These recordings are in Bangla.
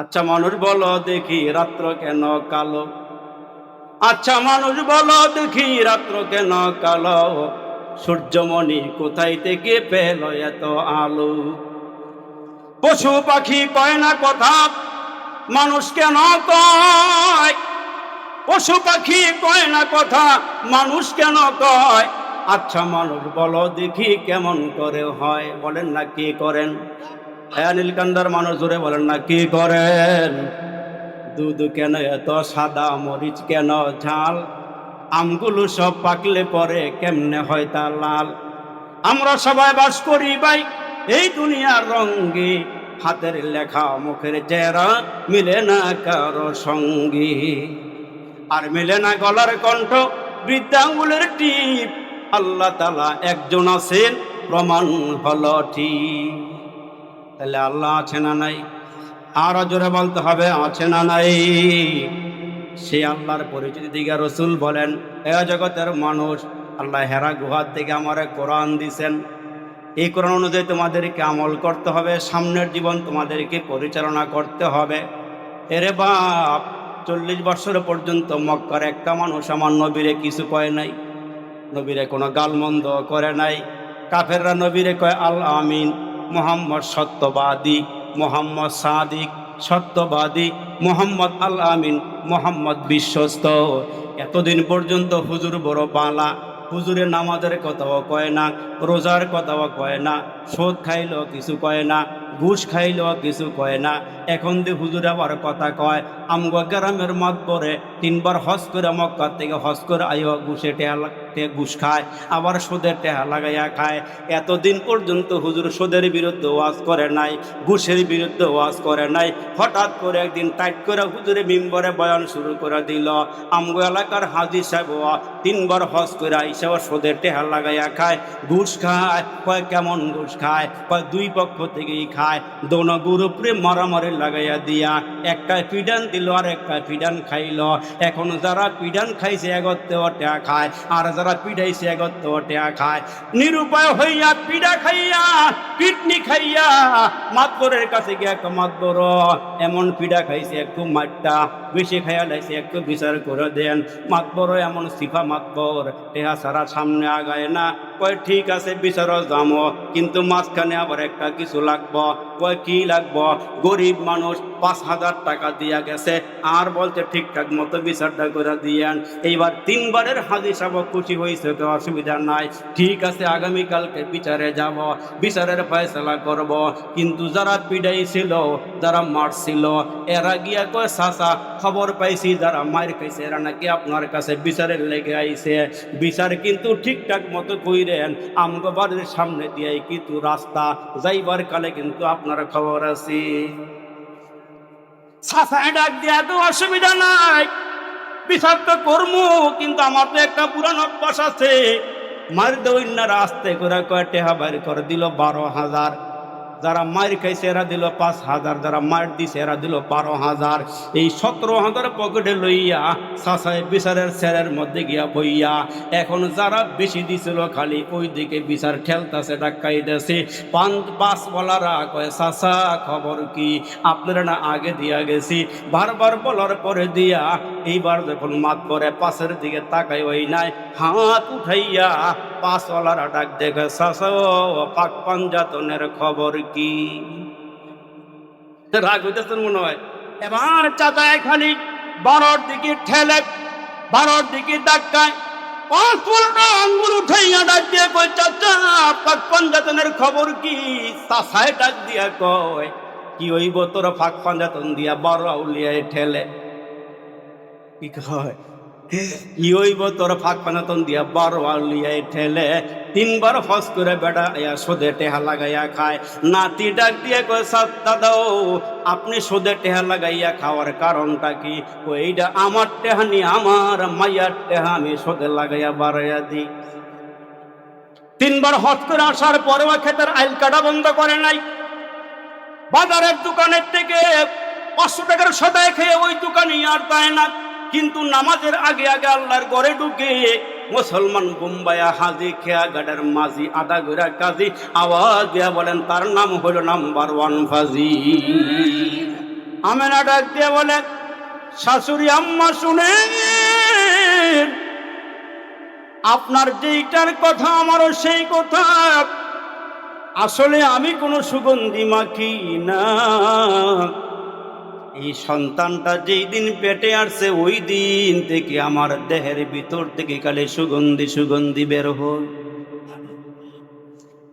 আচ্ছা মানুষ বলো দেখি রাত্র কেন কালো? আচ্ছা মানুষ বলো দেখি রাত্র কেন কালো? সূর্যমণি কোথায় থেকে পেল এত আলো? পশু পাখি কয় না কথা, মানুষ কেন কয়? পশু পাখি কয় না কথা, মানুষ কেন কয়? আচ্ছা মানুষ বলো দেখি কেমন করে হয়, বলেন না কি করেন? হ্যাঁ নীলকান্দার মানুষ জোরে বলেন না, কি করেন? দুধ কেন এত সাদা, মরিচ কেন ঝাল? আমগুলো সব পাকলে পরে কেমনে হয় তা লাল? আমরা সবাই বাস করি ভাই, এই দুনিয়ার রঙ্গে, হাতের লেখা, মুখের চেহারা মিলে না কারও সঙ্গী। আর মিলে না গলার কণ্ঠ, বৃদ্ধাঙ্গুলের টিপ, আল্লাহ তালা একজন আছেন, প্রমাণ হল ঠিক। তাহলে আল্লাহ আছে না নাই? আর জোরে বলতে হবে, আছে না নাই? সে আল্লাহর পরিচিতি দিকে রসুল বলেন, এ জগতের মানুষ, আল্লাহ হেরা গুহার থেকে আমার কোরআন দিছেন। এই কোরআন অনুযায়ী তোমাদেরকে আমল করতে হবে, সামনের জীবন তোমাদেরকে পরিচালনা করতে হবে। এরে বাপ, চল্লিশ বছর পর্যন্ত মক্কার একটা মানুষ আমার নবীরে কিছু কয় নাই, নবীরে কোনো গালমন্দ করে নাই। কাফেররা নবীরে কয়, আল আমিন। মোহাম্মদ সত্যবাদী, মোহাম্মদ সাদিক সত্যবাদী, মোহাম্মদ আল আমিন, মোহাম্মদ বিশ্বস্ত। এতদিন পর্যন্ত হুজুর বড় বালা হুজুরে নামাজের কথাও কয় না, রোজার কথাও কয় না সোদ খাইলেও কিছু কয় না, ঘুষ খাইলেও কিছু কয় না। এখন যে হুজুর আবার কথা কয়, আমগো গ্রামের মত পরে তিনবার হজ করে মক্কার থেকে হজ করে আইও ঘুষে টেহা ঘুষ খায়, আবার সুদের টেহা লাগাইয়া খায়। এতদিন পর্যন্ত হুজুর সুদের বিরুদ্ধে ওয়াজ করে নাই, ঘুষের বিরুদ্ধে ওয়াজ করে নাই। হঠাৎ করে একদিন টাইট করে হুজুরে মিম্বরে বয়ান শুরু করে দিল, আমগো এলাকার হাজি সাহেব তিনবার হজ করে আইসা সুদের টেহা লাগাইয়া খায়, ঘুষ খায়, কয় কেমন ঘুষ খায়, কয় দুই পক্ষ থেকেই খায়। দোনো গ্রুপরে মারামারি লাগাইয়া দিয়া, একটা পিডান দিল আর একটা পিডান খাইল। এখন যারা পিডান খাইছে একত্রে টেয়া খায়, আর যারা পিডাইছে একত্রে টেয়া খায়। নিরুপায় হইয়া পিডা খাইয়া, পিটনি খাইয়া, মাতবরের কাছে গিয়া মাতবর, এমন পিডা খাইছে একটু মাঠটা বেশি খাইয়া লাইছে, একটু বিচার করে দেন। মাতবর এমন সিফা মাতবর টেহা সারা সামনে আগায় না। কয়, ঠিক আছে বিচার যামো, কিন্তু মাঝখানে আবার একটা কিছু লাগবো। কয়, কি লাগবো? গরিব মানুষ পাঁচ হাজার টাকা দিয়া গেছে, আর বলছে, ঠিকঠাক মতো বিচারটা করে দিয়েন। এইবার তিনবারের হাজি সাহেব খুশি হয়েছে, তো অসুবিধা নাই। ঠিক আছে আগামীকালকে বিচারে যাব, বিচারের ফয়সলা করব। কিন্তু যারা পিডাই ছিল, যারা মারছিল, এরা গিয়া কয় সাসা খবর পাইছি, যারা মার খাইছে, এরা নাকি আপনার কাছে বিচারের লেগে আইছে। বিচার কিন্তু ঠিকঠাক মতো কইরেন, আমগো বাড়ির সামনে দিয়ে কিন্তু রাস্তা যাইবার কালে কিন্তু আপনার খবর আছে। তো অসুবিধা নাই। বিচার তো করমু, কিন্তু আমার তো একটা পুরান অভ্যাস আছে। মার দৈন্যার আস্তে করে কয়টে হাবার করে দিল বারো হাজার। যারা মার খাইছে এরা দিল, পাঁচ হাজার যারা মার দিছে এরা দিল, বারো হাজার। এই সতেরো হাজার পকেটে লইয়া সাসায় বিচারের স্যারের মধ্যে গিয়া বইয়া এখন যারা বেশি দিছিল খালি ওই দিকে বিচার ঠেলতাছে, ডাকাইতেছে। পাঁচ পাঁচ বলারা কয়, সাসা, খবর কি? আপনারা না আগে দিয়া গেছি। বারবার বলার পরে দিয়া এইবার যখন মাত পরে পাশের দিকে তাকাই ওই নাই, হাত উঠাইয়া পাঁচওয়ালারা ডাক দেখে, সাসা পাক পাঞ্জাতনের খবর কি? রাগ হইতেছেন মনে হয়? এবার চাচায় খালি বারোর দিকে ঠেলে, বারোর দিকে পনেরো আঙ্গুল উঠাইয়া ডাক দিয়ে কয়, চাচা পাক খবর কি? চাচায় ডাক দিয়া কয়, কি হইব তোর ফাঁক পাঞ্জাতন দিয়া বড় আউলিয়ায় ঠেলে? কি কয়? কি হইব তোর ফাঁক পাঞ্জাতন দিয়া বড় আউলিয়ায় ঠেলে। তিনবার ফস করে বেটা ইয়া সোদে টেহা লাগাইয়া খায়। নাতি ডাক দিয়ে কয়, সাত্তা দাও, আপনি সোদে টেহা লাগাইয়া খাওয়ার কারণটা কি? ওইটা আমার টেহা নি, আমার মাইয়ার টেহা আমি সোদে লাগাইয়া বাড়াইয়া দিই। তিনবার হজ করে আসার পরেও ক্ষেতের আইল কাটা বন্ধ করে নাই। বাজারের দোকানের থেকে পাঁচশো টাকার সদায় খেয়ে ওই দোকানে আর পায় না। কিন্তু নামাজের আগে আগে আল্লাহর ঘরে ঢুকে মুসলমান বোম্বাইয়া হাজি খেয়া গাডার মাঝি আদা গোরা কাজী আওয়াজ দিয়া বলেন, তার নাম হলো নাম্বার ওয়ান ফাজি আমেনা ডাক দিয়ে বলেন শাশুড়ি আম্মা শুনে আপনার যেইটার কথা, আমারও সেই কথা। আসলে আমি কোনো সুগন্ধি মাখি না। এই সন্তানটা যেই দিন পেটে আসছে, ওই দিন থেকে আমার দেহের ভিতর থেকে কালে সুগন্ধি সুগন্ধি বের হল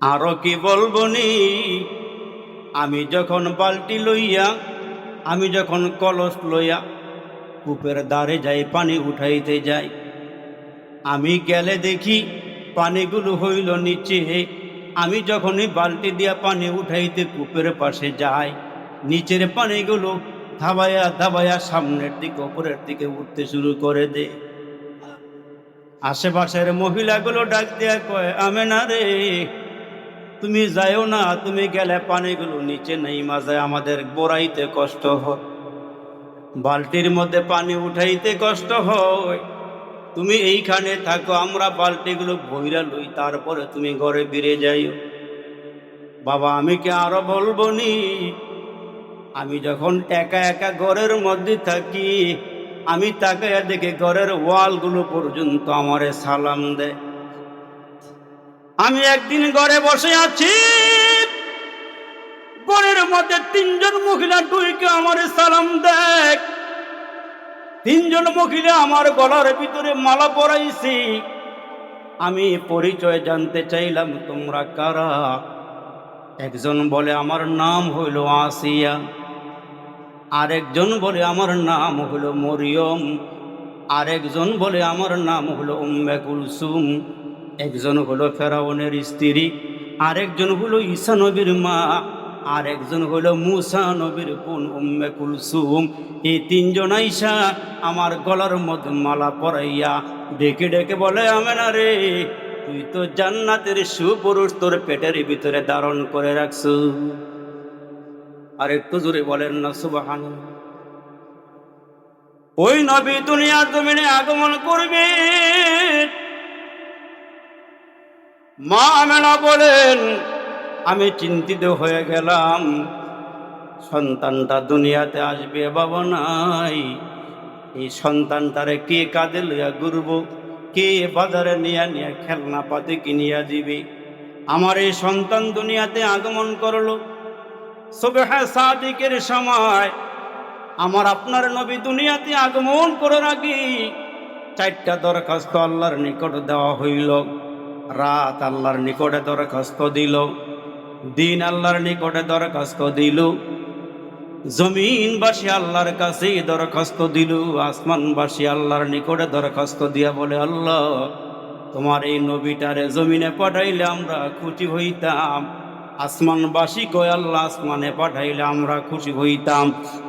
আরও কি বলব নি? আমি যখন বালতি লইয়া, আমি যখন কলস লইয়া কূপের দ্বারে যাই, পানি উঠাইতে যাই, আমি গেলে দেখি পানিগুলো হইল নিচে হে আমি যখনই বালতি দিয়া পানি উঠাইতে কূপের পাশে যাই, নিচের পানিগুলো ধাবায়া ধাবায়া সামনের দিকে, ওপরের দিকে উঠতে শুরু করে দে। আশেপাশের মহিলাগুলো ডাক দিয়া কয় আমে না রে, তুমি যাইও না, তুমি গেলে পানিগুলো নিচে নেই মাঝে, আমাদের বোরাইতে কষ্ট হয়। বালতির মধ্যে পানি উঠাইতে কষ্ট হয়। তুমি এইখানে থাকো, আমরা বালতিগুলো বইরা লই, তারপরে তুমি ঘরে ফিরে যাইও। বাবা, আমি কি আরও বলব নি? আমি যখন একা একা ঘরের মধ্যে থাকি, আমি তাকে দেখে ঘরের ওয়ালগুলো পর্যন্ত আমারে সালাম দেয়। আমি একদিন ঘরে বসে আছি, ঘরের মধ্যে তিনজন মহিলা ডুইকে আমার সালাম দেখ তিনজন মহিলা আমার গলার ভিতরে মালা পরাইছি। আমি পরিচয় জানতে চাইলাম, তোমরা কারা? একজন বলে, আমার নাম হইল আসিয়া। আরেকজন বলে আমার নাম হলো মরিয়ম, আরেকজন বলে আমার নাম হলো উম্মে কুলসুম। একজন হলো ফেরাউনের স্ত্রী, আরেকজন হলো ঈসা নবীর মা, আরেকজন হলো মুসা নবীর বোন উম্মে কুলসুম। এই তিনজন আইসা আমার গলার মধ্যে মালা পরাইয়া ডেকে ডেকে বলে, আমেনা রে, তুই তো জান্নাতের সুপুরুষ, তোর পেটের ভিতরে ধারণ করে রাখছু আর একটু জোরে বলেন না সুবাহান ওই নবী দুনিয়ার জমিনে আগমন করবে। মা আমেনা বলেন, আমি চিন্তিত হয়ে গেলাম। সন্তানটা দুনিয়াতে আসবে, বাবা নাই। এই সন্তানটারে কে কাঁদে লইয়া ঘুরব? কে বাজারে নিয়ে নিয়ে খেলনা পাতি কিনিয়া দিবে? আমার এই সন্তান দুনিয়াতে আগমন করল। সুবেহা সাদিকের সময় আমার আপনার নবী দুনিয়াতে আগমন করার আগে চারটা দরখাস্ত আল্লাহর নিকট দেওয়া হইল। রাত আল্লাহর নিকটে দরখাস্ত দিল, দিন আল্লাহর নিকটে দরখাস্ত দিল, জমিনবাসী আল্লাহর কাছে দরখাস্ত দিল, আসমানবাসী আল্লাহর নিকটে দরখাস্ত দিয়া বলে, আল্লাহ, তোমার এই নবীটারে জমিনে পাঠাইলে আমরা খুশি হইতাম। আসমানবাসী কয়, আল্লাহ আসমানে পাঠাইলে আমরা খুশি হইতাম।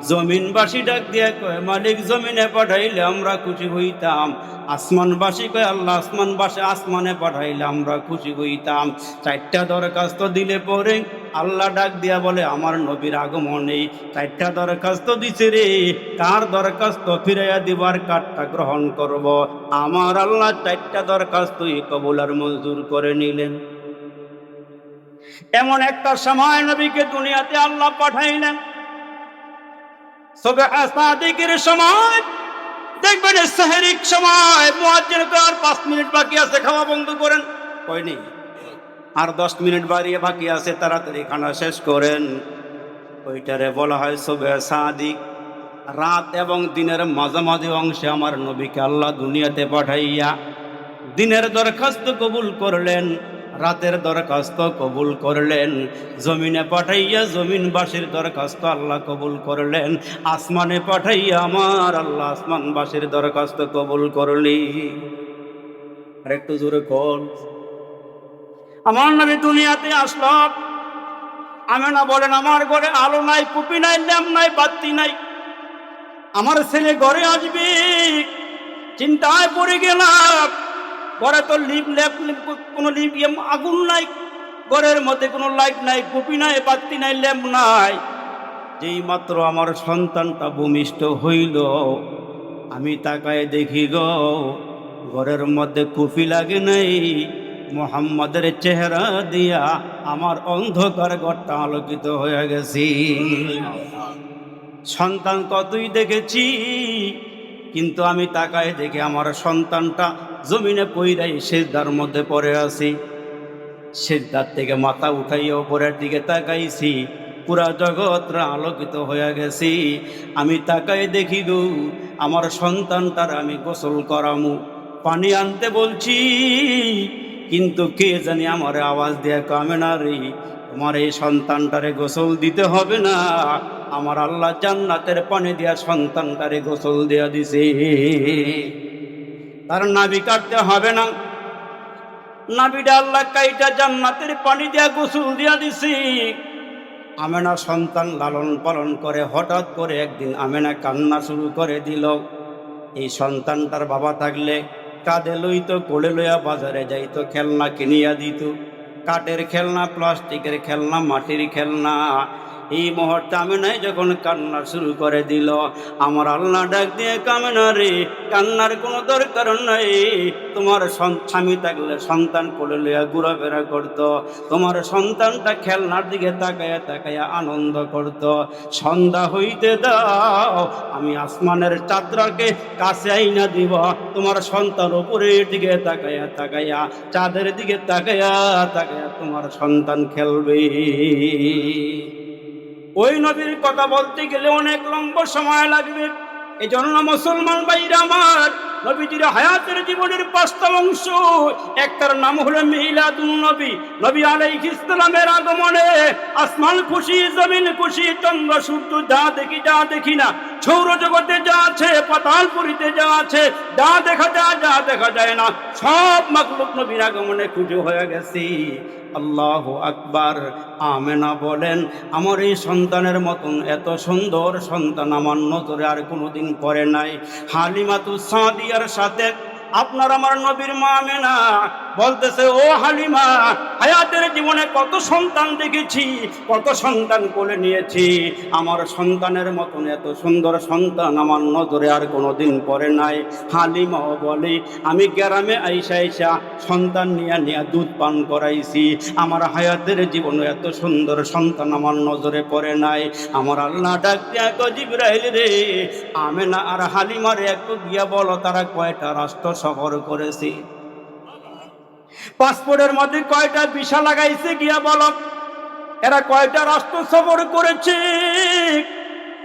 জমিনবাসী ডাক দিয়ে কয়, মালিক জমিনে পাঠাইলে আমরা খুশি হইতাম। আসমানবাসী কয়, আল্লাহ আসমানবাসী আসমানে পাঠাইলে আমরা খুশি হইতাম। চারটা দরখাস্ত দিলে পরে আল্লাহ ডাক দিয়া বলে, আমার নবীর আগমনে চারটা দরখাস্ত দিছে রে। কার দরখাস্ত ফিরাইয়া দিবার কাঠটা গ্রহণ করব। আমার আল্লাহ চারটা দরখাস্তই কবুলার মঞ্জুর করে নিলেন। এমন একটা সময় নবীকে দুনিয়াতে আল্লাহ পাঠাইলেন। সবে আসাদিকের সময় দেখবেন সাহেরিক সময় আর পাঁচ মিনিট বাকি আছে, খাওয়া বন্ধ করেন। কয়নি আর দশ মিনিট বাড়িয়ে বাকি আছে, তাড়াতাড়ি খানা শেষ করেন। ওইটারে বলা হয় সবে সাদিক রাত এবং দিনের মাঝামাঝি অংশে আমার নবীকে আল্লাহ দুনিয়াতে পাঠাইয়া দিনের দরখাস্ত কবুল করলেন। রাতের দরখাস্ত কবুল করলেন। জমিনে পাঠাইয়া জমিনবাসীর দরখাস্ত আল্লাহ কবুল করলেন। আসমানে পাঠাইয়া আমার আল্লাহ আসমানবাসীর দরখাস্ত কবুল করলি। আর একটু জোরে কর আমার নবী দুনিয়াতে আসলো। আমি না বলেন, আমার ঘরে আলো নাই, কুপি নাই ল্যাম্প নাই, বাতি নাই। আমার ছেলে ঘরে আসবে। চিন্তায় পড়ে গেলাম। ঘরে তো লিপ ল্যাপ কোনো লিপ ইয়ে আগুন নাই ঘরের মধ্যে কোনো লাইট নাই কুপি নাই, বাতি নাই, ল্যাম্প নাই। যেই মাত্র আমার সন্তানটা ভূমিষ্ঠ হইল, আমি তাকায় দেখি গো ঘরের মধ্যে কুপি লাগে নাই, মোহাম্মদের চেহারা দিয়া আমার অন্ধকার ঘরটা আলোকিত হয়ে গেছি। সন্তান কতই দেখেছি কিন্তু আমি তাকায় দেখে আমার সন্তানটা জমিনে পইরাই সেজদার মধ্যে পড়ে আছি। সেজদার থেকে মাথা উঠাইয়া ওপরের দিকে তাকাইছি। পুরা জগৎরা আলোকিত হয়ে গেছি। আমি তাকাই দেখি গো, আমার সন্তানটার আমি গোসল করামু। পানি আনতে বলছি, কিন্তু কে জানি আমার আওয়াজ দিয়ে কামে না রে। তোমার এই সন্তানটারে গোসল দিতে হবে না। আমার আল্লাহ জান্নাতের পানি দিয়া সন্তানটারে গোসল দেয়া দিছে। তার নাবি কাটতে হবে না। নাবিটা আল্লাহ কাইটা জান্নাতের পানি দিয়া গোসল দিয়া দিছি। আমেনা সন্তান লালন পালন করে হঠাৎ করে একদিন আমেনা কান্না শুরু করে দিল। এই সন্তানটার বাবা থাকলে কাঁধে লইতো, কোলে লইয়া বাজারে যাইতো, খেলনা কিনিয়া দিত। কাঠের খেলনা, প্লাস্টিকের খেলনা, মাটির খেলনা এই মুহূর্তে আমেনাই যখন কান্না শুরু করে দিল। আমার আল্লাহ ডাক দিয়ে কামেনা রে, কান্নার কোনো দরকার নাই। তোমার স্বামী থাকলে সন্তান কোলে লইয়া ঘোরাফেরা করত। তোমার সন্তানটা খেলনার দিকে তাকায়া তাকায়া আনন্দ করত। সন্ধ্যা হইতে দাও, আমি আসমানের চাঁদরাকে কাছে আইনা দিব। তোমার সন্তান উপরের দিকে তাকায়া তাকায়া চাঁদের দিকে তাকায়া তাকায়া তোমার সন্তান খেলবে। ওই নবীর কথা বলতে গেলে অনেক লম্বা সময় লাগবে। এই জন্য মুসলমান ভাইরা আমার নবীজির হায়াতের জীবনের পাঁচটা অংশ। একটার নাম হলো মিলাদুন নবী। নবী আলাইহিস ইসলামের আগমনে আসমান খুশি, জমিন খুশি, চন্দ্র, সূর্য যা দেখি যা দেখি না। সৌর জগতে যা আছে পাতালপুরিতে যা আছে, যা দেখা যায়, যা দেখা যায় না। সব মাকলুক নবীর আগমনে খুশি হয়ে গেছি। আল্লাহ আকবার। আমেনা বলেন, আমার এই সন্তানের মতন এত সুন্দর সন্তান আমার নজরে আর কোনোদিন পরে নাই। হালিমাতু সাদিয়ার সাথে। আপনার আমার নবীর মা আমেনা। বলতেছে, ও হালিমা, হায়াতের জীবনে কত সন্তান দেখেছি, কত সন্তান কোলে নিয়েছি। আমার সন্তানের মতন এত সুন্দর সন্তান আমার নজরে আর কোনোদিন পরে নাই। হালিমাও বলে, আমি গ্রামে আইসা আইসা সন্তান নিয়ে নিয়ে দুধ পান করাইছি। আমার হায়াতের জীবনে এত সুন্দর সন্তান আমার নজরে পড়ে নাই। আমার আল্লাহ ডাক রে। আমেনা আর হালিমারে একটু গিয়া বলো, তারা কয়টা রাষ্ট্র সফর করেছে? পাসপোর্টের মধ্যে কয়টা ভিসা লাগাইছে গিয়া বল। এরা কয়টা রাষ্ট্র সফর করেছে?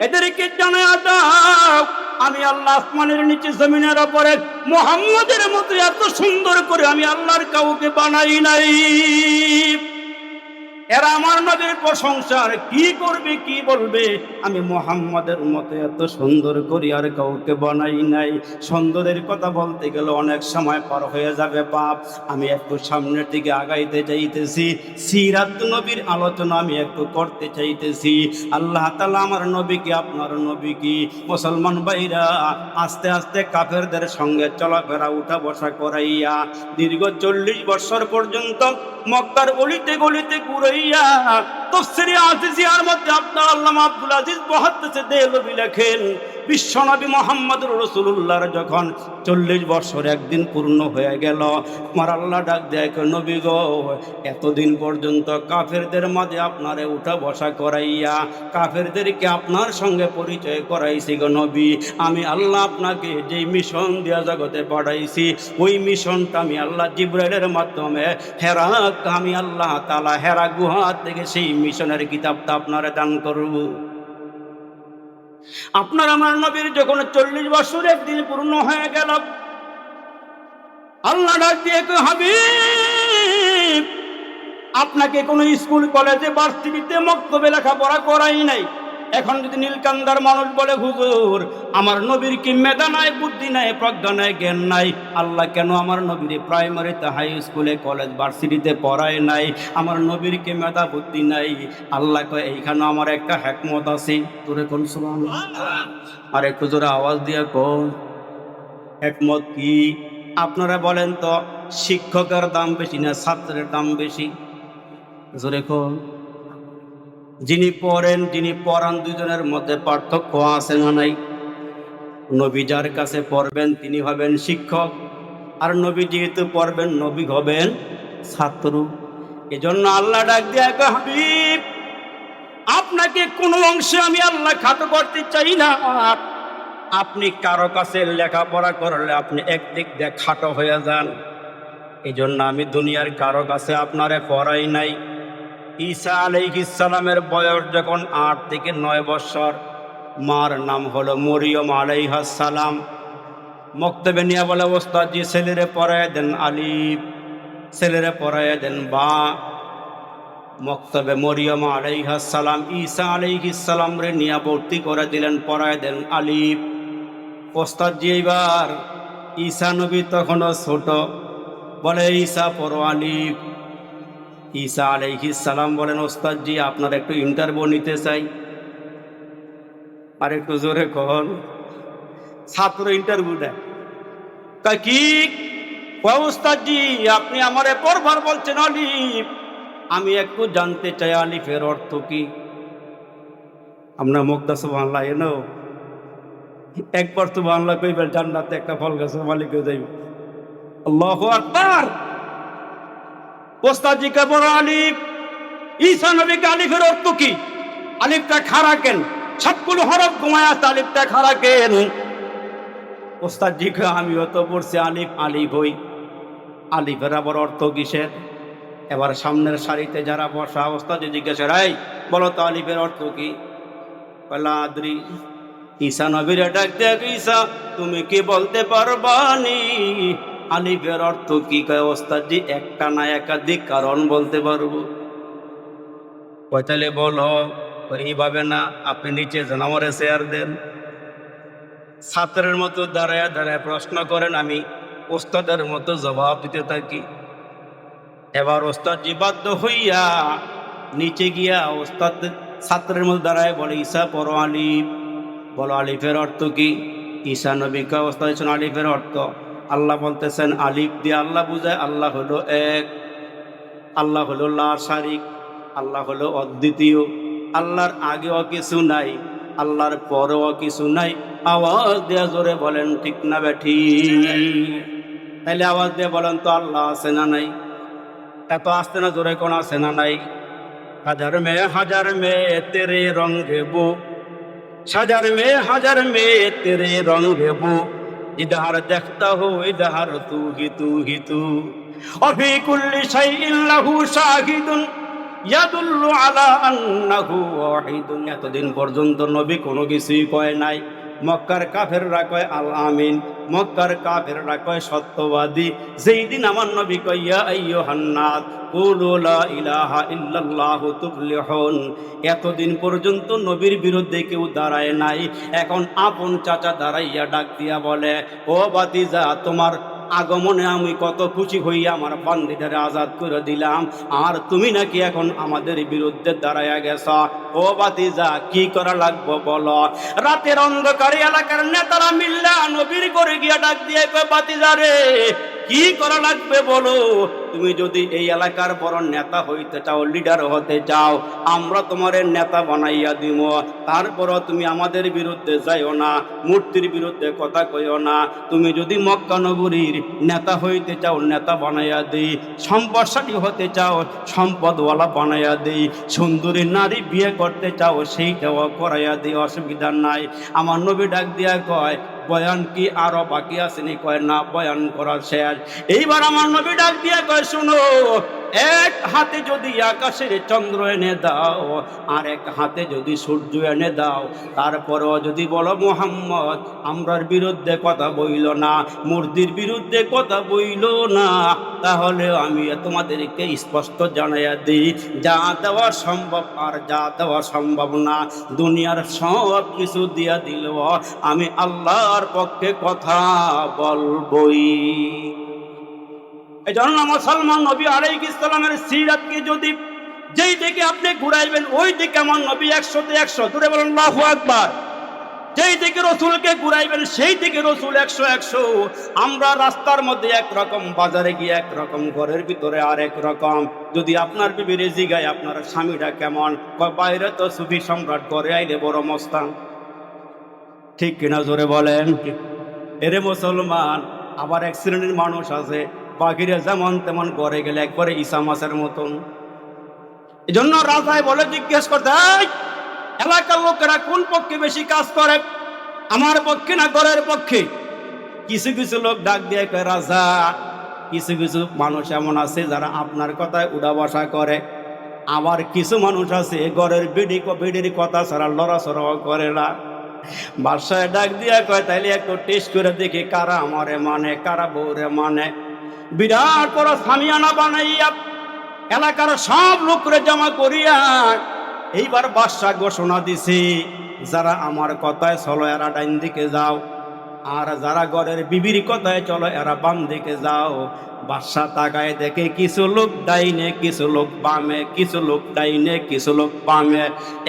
এদেরকে জানা দাও আমি আল্লাহ আসমানের নিচে জমিনের ওপরে মোহাম্মদের মতো এত সুন্দর করে আমি আল্লাহর কাউকে বানাই নাই। এরা আমার নবীর প্রশংসা আর কি করবে, কি বলবে? আমি মোহাম্মদের মতো এত সুন্দর করি আর কাউকে বানাই নাই। সুন্দরের কথা বলতে গেলে অনেক সময় পার হয়ে যাবে পাপ। আমি একটু সামনের দিকে আগাইতে চাইতেছি। সিরাত নবীর আলোচনা আমি একটু করতে চাইতেছি। আল্লাহ তালা আমার নবীকে, আপনার নবী কি মুসলমান ভাইরা আস্তে আস্তে কাফেরদের সঙ্গে চলাফেরা উঠা বসা করাইয়া দীর্ঘ চল্লিশ বছর পর্যন্ত মক্কার গলিতে গলিতে ঘুরাইয়া তফসিরি আজিজিয়ার মধ্যে আপনার আল্লাহ আব্দুল আজিজ বহাত্তেছে দেলবি লেখেন, বিশ্বনবী মোহাম্মদ রসুল্লাহর যখন চল্লিশ বছর একদিন পূর্ণ হয়ে গেল, আমার আল্লাহ ডাক দেয় নবী গো, এতদিন পর্যন্ত কাফেরদের মাঝে আপনারে উঠা বসা করাইয়া কাফেরদেরকে আপনার সঙ্গে পরিচয় করাইছি গো নবী। আমি আল্লাহ আপনাকে যে মিশন দিয়া জগতে পাঠাইছি, ওই মিশনটা আমি আল্লাহ জিব্রাইলের মাধ্যমে হেরা আমি আল্লাহ তালা হেরা গুহা থেকে সেই মিশনের কিতাবটা আপনারা দান করব। আপনার আমার নবীর যখন চল্লিশ বছরের দিন পূর্ণ হয়ে গেল আল্লাহ ডাক কয়, আপনাকে কোনো স্কুল কলেজে ভার্সিটিতে মক্তবে লেখাপড়া করাই নাই। এখন যদি নীলকান্দার মানুষ বলে, হুজুর, আমার নবীর কি মেধা নাই, বুদ্ধি নাই, প্রজ্ঞা নাই, জ্ঞান নাই? আল্লাহ কেন আমার নবীর প্রাইমারিতে হাই স্কুলে কলেজ ভার্সিটিতে পড়ায় নাই? আমার নবীর কি মেধা, বুদ্ধি নাই? আল্লাহ কয়, এইখানে আমার একটা হ্যাকমত আছে। তোরে কোন সুবহানাল্লাহ। আর একটু জোরে আওয়াজ দিয়ে কোন? একমত কি? আপনারা বলেন তো, শিক্ষকের দাম বেশি না ছাত্রের দাম বেশি? জোরে কোন? যিনি পড়েন, যিনি পড়ান দুজনের মধ্যে পার্থক্য আছে না নাই? নবী যার কাছে পড়বেন, তিনি হবেন শিক্ষক। আর নবী যেহেতু পড়বেন, নবী হবেন ছাত্র। এজন্য আল্লাহ ডাক দিয়া হাবিব, আপনাকে কোনো অংশে আমি আল্লাহ খাটো করতে চাই না। আপনি কারও কাছে লেখাপড়া করলে আপনি একদিক দিয়ে খাটো হয়ে যান। এই জন্য আমি দুনিয়ার কারও কাছে আপনারে পড়াই নাই। ঈসা আলাইহিসালামের বয়স যখন আট থেকে নয় বছর, মার নাম হলো মরিয়ম আলাইহাসালাম মক্তবে নিয়ে বলে, ওস্তাদজি, ছেলেরে পড়ায় দেন আলিফ ছেলেরে পড়ায় দেন বা। মক্তবে মরিয়ম আলাইহাসালাম ঈসা আলাইহিসালাম রে নিয়ে ভর্তি করে দিলেন পড়ায় দেন আলিফ ওস্তাদজি, এইবার ঈসা নবী তখনও ছোট। বলে, ঈসা পড়ো আলিফ ঈসা আলাইহিসালাম বলেন, ওস্তাদজি, আপনার একটু ইন্টারভিউ নিতে চাই। আর একটু জোরে কন। ছাত্র ইন্টারভিউ দেয়। কি? ওস্তাদজি, আপনি আমারে পরবার বলছেন আলিফ। আমি একটু জানতে চাই, আলিফের অর্থ কি? আমরা মুক্তা সুবাংলা এনো একবার তো বাংলা কইবার জান্নাতে একটা ফল গাছ মালিক হয়ে যাইব। আল্লাহ আকবার! ওস্তাদজি কে বড় আলিফ। ঈসা নবীকে আলিফের অর্থ কি? আলিফটা খাড়া কেন? সবগুলো হরফ ঘুমায় আলিফটা খাড়া কেন? ওস্তাদজি কে, আমিও তো পড়ছি আলিফ আলিফ হই। আলিফের আবার অর্থ কিসের? এবার সামনের সারিতে যারা বসা ওস্তাদজি জিজ্ঞাসা রাই বলো তো আলিফের অর্থ কি? আদ্রি, ঈসা নবীর ডাক দেখ ঈসা, তুমি কি বলতে পারবানি? আলিফের অর্থ কি? কয়, ওস্তাদজি, একটা না একাধিক কারণ বলতে পারব। কয়, তাহলে বলো এইভাবে না আপনি নিচে যান শেয়ার দেন। ছাত্রের মতো দাঁড়ায় দাঁড়ায় প্রশ্ন করেন, আমি ওস্তাদের মতো জবাব দিতে থাকি। এবার ওস্তাদজি বাধ্য হইয়া নিচে গিয়া ওস্তাদ ছাত্রের মধ্যে দাঁড়ায় বলে ঈশা পড়ো আলিফ। বলো, আলিফের অর্থ কি? ঈশা নবীকে অবস্থা আলিফের অর্থ আল্লাহ বলতেছেন, আলিফ দিয়ে আল্লাহ বুঝায়, আল্লাহ হলো এক, আল্লাহ হলো লা শারিক আল্লাহ হলো অদ্বিতীয়, আল্লাহর আগেও কিছু নাই, আল্লাহর পরেও কিছু নাই। আওয়াজ দিয়ে জোরে বলেন, ঠিক না বেঠি? তাইলে আওয়াজ দিয়ে বলেন তো আল্লাহ আছে না নাই? এত আসতে না জোরে কোন আছে না নাই? হাজার মে হাজার মে তেরে রং বো সাজার মে হাজার মে তেরে রং বো ইদাহার দেখতা হো, ইদাহার তু হিতু হিতু অফি কুল্লি সাই ইল্লাহু শাহিদুন, ইয়াদুল্লু আলা আন্নাহু ওয়াহিদুন। এতদিন পর্যন্ত নবী কোনো কিছুই কয় নাই। মক্কার কাফেররা কয়, আল আমিন। মক্কার কাফেররা কয়, সত্যবাদী। যেই দিন আমার নবী কইয়া আইয়ো হান্নাত এতদিন পর্যন্ত নবীর বিরুদ্ধে কেউ দাঁড়ায় নাই। এখন আপন চাচা দাঁড়াইয়া ডাক দিয়া বলে, ও বাতিজা, তোমার আগমনে আমি কত খুশি হইয়া আমার বান্দিটারে আজাদ করে দিলাম। আর তুমি নাকি এখন আমাদের বিরুদ্ধে দাঁড়াইয়া গেছ? ও বাতিজা কি করা লাগবো বলো? রাতের অন্ধকারে এলাকার নেতারা মিল্লা নবীর করে গিয়া ডাক দিয়ে বাতি যা রে, কি করা লাগবে বলো? তুমি যদি এই এলাকার বড় নেতা হইতে চাও লিডার হতে চাও, আমরা তোমার নেতা বানাইয়া দিব। তারপরও তুমি আমাদের বিরুদ্ধে যাইও না, মূর্তির বিরুদ্ধে কথা কইও না। তুমি যদি মক্কা নগরীর নেতা হইতে চাও, নেতা বানাইয়া দিই। সম্পদশালী হতে চাও, সম্পদওয়ালা বানাইয়া দিই। সুন্দরী নারী বিয়ে করতে চাও সেইটাও করাইয়া দিই, অসুবিধা নাই। আমার নবী ডাক দিয়া কয়, বয়ান কি আরও বাকি আসেনি কয়, না, বয়ান করা শেষ। এইবার আমার নবী ডাক দিয়া কয় শুনো, এক হাতে যদি আকাশের চন্দ্র এনে দাও, আর এক হাতে যদি সূর্য এনে দাও, তারপরও যদি বলো, মোহাম্মদ, আমরার বিরুদ্ধে কথা বইল না মূর্তির বিরুদ্ধে কথা বইল না, তাহলে আমি তোমাদেরকে স্পষ্ট জানাইয়া দিই, যা দেওয়া সম্ভব আর যা দেওয়া সম্ভব না। দুনিয়ার সব কিছু দিয়া দিল, আমি আল্লাহর পক্ষে কথা বলবই। এই জন্য মুসলমান নবী আলাইহিস ইসলামের সিরাতকে যদি যেই দিকে আপনি ঘুরাইবেন, ওই দিকে আমার নবী একশোতে একশো। দূরে বলেন, আল্লাহু আকবার। যেই দিকে রসুলকে ঘুরাইবেন, সেই দিকে রসুল একশো একশো। আমরা রাস্তার মধ্যে একরকম, বাজারে গিয়ে একরকম, ঘরের ভিতরে আর এক রকম যদি আপনার বিবির জিগায় আপনার স্বামীটা কেমন? বাইরে তো সুফি সম্রাট করে আইলে বড় মস্তান। ঠিক কিনা জোরে বলেন? এরে মুসলমান, আবার এক শ্রেণির মানুষ আছে বাকিরা যেমন তেমন করে গেলে একবারে ঈসা মাসের মতন। এই জন্য রাজায় বলে জিজ্ঞেস করতে "এই, এলাকার লোকেরা কোন পক্ষে বেশি কাজ করে? আমার পক্ষে না ঘরের পক্ষে? কিছু কিছু লোক ডাক দিয়ে রাজা কিছু কিছু মানুষ এমন আছে যারা আপনার কথায় উড়া বসা করে। আবার কিছু মানুষ আছে ঘরের বিড়ি বিড়ির কথা ছাড়া লড়াচড়াও করে না। বাসায় ডাক দিয়া কয় তাইলে একটু টেস্ট করে দেখি কারা আমারে মানে কারা বউরে মানে। বিরাট বড় সামিয়ানা বানাইয়া এলাকার সব লোকরে জমা করিয়া এইবার বাদশাহ ঘোষণা দিছে, যারা আমার কথায় চলো, এরা ডাইন দিকে যাও। আর যারা ঘরের বিবির কথায় চলো, এরা বাম দিকে যাও। বাদশাহ তাকায় দেখে কিছু লোক ডাইনে, কিছু লোক বামে, কিছু লোক ডাইনে, কিছু লোক বামে।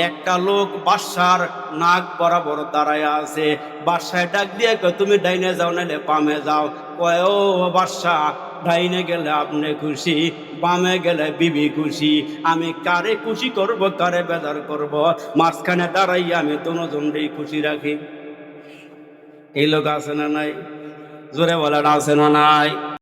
একটা লোক বাদশার নাক বরাবর দাঁড়ায় আছে। বাদশায় ডাক দিয়ে তুমি ডাইনে যাও নাহলে বামে যাও। কয়, ও বাদশাহ ডাইনে গেলে আপনি খুশি, বামে গেলে বিবি খুশি। আমি কারে খুশি করব, কারে বেদার করব? মাঝখানে দাঁড়াই আমি দুজনকেই খুশি রাখি। এই লোক আছে না নাই? জোরে বলার আছে না নাই?